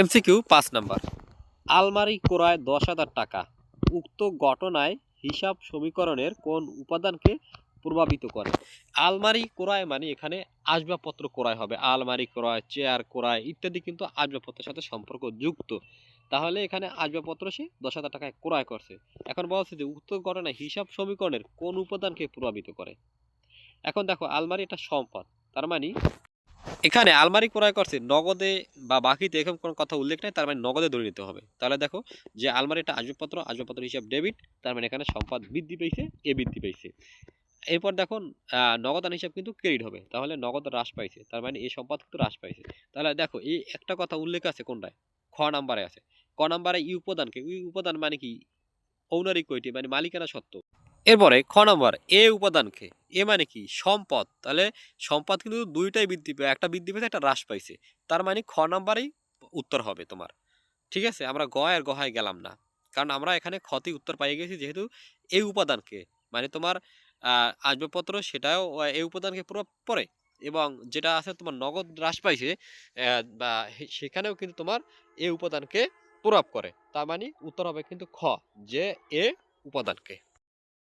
MCQ পাঁচ number. আলমারি ক্রয় দশ হাজার টাকা। উক্ত ঘটনায় হিসাব সমীকরণের কোন উপাদানকে প্রভাবিত করে? আলমারি ক্রয় মানে এখানে আসবাবপত্র ক্রয় হবে। আলমারি ক্রয়, চেয়ার ক্রয় ইত্যাদি কিন্তু আসবাবপত্রের সাথে সম্পর্ক যুক্ত তাহলে এখানে আসবাবপত্র সে দশ হাজার টাকায় ক্রয় করছে। এখন বলছে যে উক্ত ঘটনায় হিসাব সমীকরণের কোন উপাদানকে প্রভাবিত করে? এখন দেখো, আলমারি একটা সম্পদ। তার মানে এখানে আলমারি ক্রয় করছে, নগদে বা বাকিতে এরকম কোনো কথা উল্লেখ নেই, তার মানে নগদে ধরে নিতে হবে। তাহলে দেখো যে আলমারিটা আসবাবপত্র আসবাবপত্র হিসাব ডেবিট, তার মানে এখানে সম্পদ বৃদ্ধি পেয়েছে, এ বৃদ্ধি পেয়েছে। এরপর দেখুন নগদান হিসাব কিন্তু ক্রেডিট হবে, তাহলে নগদ হ্রাস পাইছে, তার মানে এই সম্পদ কিন্তু হ্রাস পাইছে। তাহলে দেখো, এই একটা কথা উল্লেখ আছে কোনটায়? খ নাম্বারে আছে। ক নাম্বারে ই উপাদানকে ই উপাদান মানে কি? ইকুইটি মানে মালিকানা সত্ত্ব এরপরে, খ নম্বর, এ উপাদানকে এ মানে কি? সম্পদ। তাহলে সম্পদ কিন্তু দুইটাই বৃদ্ধি পেয়ে, একটা বৃদ্ধি পেয়েছে, একটা হ্রাস পাইছে। তার মানে খ নাম্বারেই উত্তর হবে তোমার। ঠিক আছে? আমরা গ আর গহায় গেলাম না। কারণ আমরা এখানে ক্ষতি উত্তর পাই গেছি, যেহেতু এই উপাদানকে মানে তোমার আসবাবপত্র সেটাও এই উপাদানকে প্রভাব পড়ে। এবং যেটা আছে তোমার নগদ হ্রাস পাইছে বা সেখানেও কিন্তু তোমার এই উপাদানকে প্রভাব করে। তার মানে উত্তর হবে কিন্তু খ যে এ উপাদানকে।